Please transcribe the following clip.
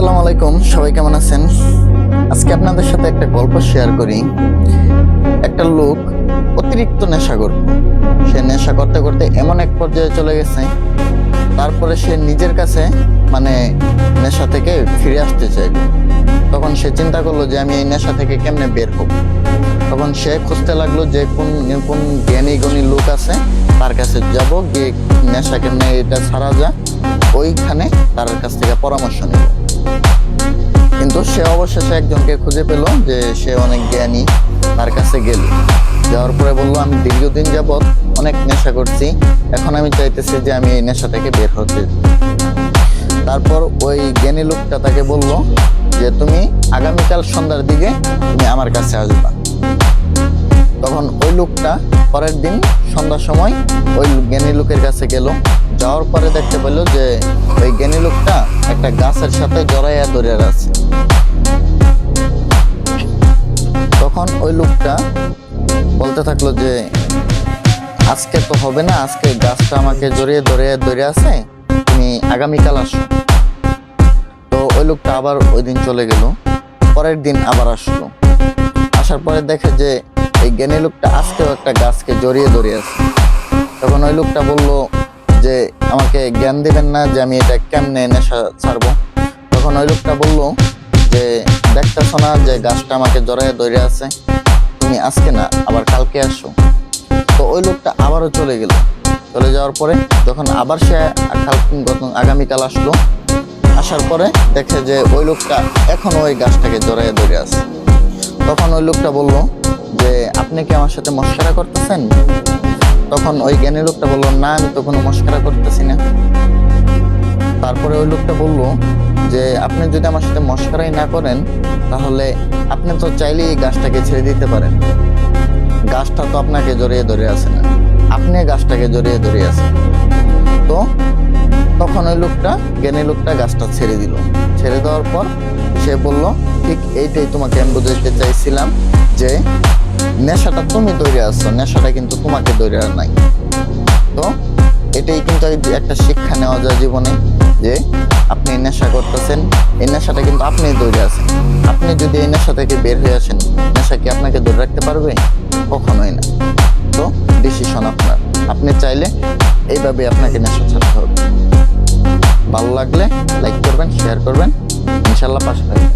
আসসালামু আলাইকুম, সবাই কেমন আছেন? আজকে আপনাদের সাথে একটা গল্প শেয়ার করি। একটা লোক অতিরিক্ত নেশাগর সে নেশা করতে করতে এমন এক পর্যায়ে চলে গেছে, তারপরে সে নিজের কাছে মানে নেশা থেকে ফিরে আসতে চাইল। তখন সে চিন্তা করল যে আমি এই নেশা থেকে কেমনে বের হব? তখন সে খুঁজতে লাগল যে কোন কোন জ্ঞানী গুণী লোক আছে, তার কাছে যাব, গিয়ে নেশা কেমনে এটা ছাড়া যায়। ওইখানে তার কাছ থেকে পরামর্শ নেব কিন্তু সে অবশেষে একজনকে খুঁজে পেল যে সে অনেক জ্ঞানী, তার কাছে গেল। যাওয়ার পরে বলল, আমি দীর্ঘদিন যাবৎ অনেক নেশা করছি, এখন আমি চাইতেছি যে আমি এই নেশা থেকে বের হতে। তারপর ওই জ্ঞানী লোকটা তাকে বলল যে, তুমি আগামীকাল সন্ধ্যার দিকে তুমি আমার কাছে আসবা। তখন ওই লোকটা পরের দিন সন্ধ্যার সময় ওই জ্ঞানী লোকের কাছে গেল। যাওয়ার পরে দেখতে পেল যে ওই জ্ঞানী লোকটা একটা গাছের সাথে জড়াইয়া ধরে আছে। তখন ওই লোকটা বলতে থাকল যে, আজকে তো হবে না, আজকে গাছটা আমাকে জড়িয়ে ধরে ধরে আছে, তুমি আগামীকাল আসো। তো ওই লোকটা আবার ওই দিন চলে গেল, পরের দিন আবার আসলো। আসার পরে দেখে যে, এই জ্ঞানী লোকটা আজকেও একটা গাছকে জড়িয়ে ধরে আছে। তখন ওই লোকটা বলল যে আমাকে জ্ঞান দিবেন না যে আমি এটা কেমনে নেশা ছাড়বো। তখন ওই লোকটা বলল যে, দেখতেছো না যে গাছটা আমাকে জড়ায় ধরে আছে, তুমি আজকে না, আবার কালকে আসো। তো ওই লোকটা আবারও চলে গেল। চলে যাওয়ার পরে যখন আবার সে কাল আগামীকাল আসলো, আসার পরে দেখে যে ওই লোকটা এখনও ওই গাছটাকে জড়ায় ধরে আছে। তখন ওই লোকটা বলল যে, আপনি কি আমার সাথে মস্করা করতেছেন? তখন ওই জ্ঞানী লোকটা বলল, না, আমি তো কোনো মস্করা করতেছি না। তারপরে ওই লোকটা বলল যে, আপনি যদি আমার সাথে মস্করাই না করেন, তাহলে আপনি তো চাইলেই এই গাছটাকে ছেড়ে দিতে পারেন। গাছটা তো আপনাকে জড়িয়ে ধরে আছে না। আপনি গাছটাকে জড়িয়ে ধরে আছেন। তো তখন ওই লোকটা, জ্ঞানী লোকটা গাছটা ছেড়ে দিল। ছেড়ে দেওয়ার পর সে বলল, ঠিক এইটাই তোমাকে আমি বুঝাইতে চাইছিলাম যে নেশাটা তুমি তৈরি আছো নেশাটা কিন্তু তোমাকে আর নাই। তো এটাই কিন্তু একটা শিক্ষা নেওয়া যায় জীবনে, যে আপনি নেশা করতেছেন, এই নেশাটা কিন্তু আপনি তৈরি আছেন আপনি যদি এই নেশা থেকে বের হয়ে আসেন, নেশা কি আপনাকে ধরে রাখতে পারবে? কখনোই না। তো ডিসিশন আপনার। আপনি চাইলে এইভাবে আপনাকে নেশা ছাড়তে হবে। ভালো লাগলে লাইক করবেন শেয়ার করবেন। ইনশাল্লাহ পাশে থাকবেন।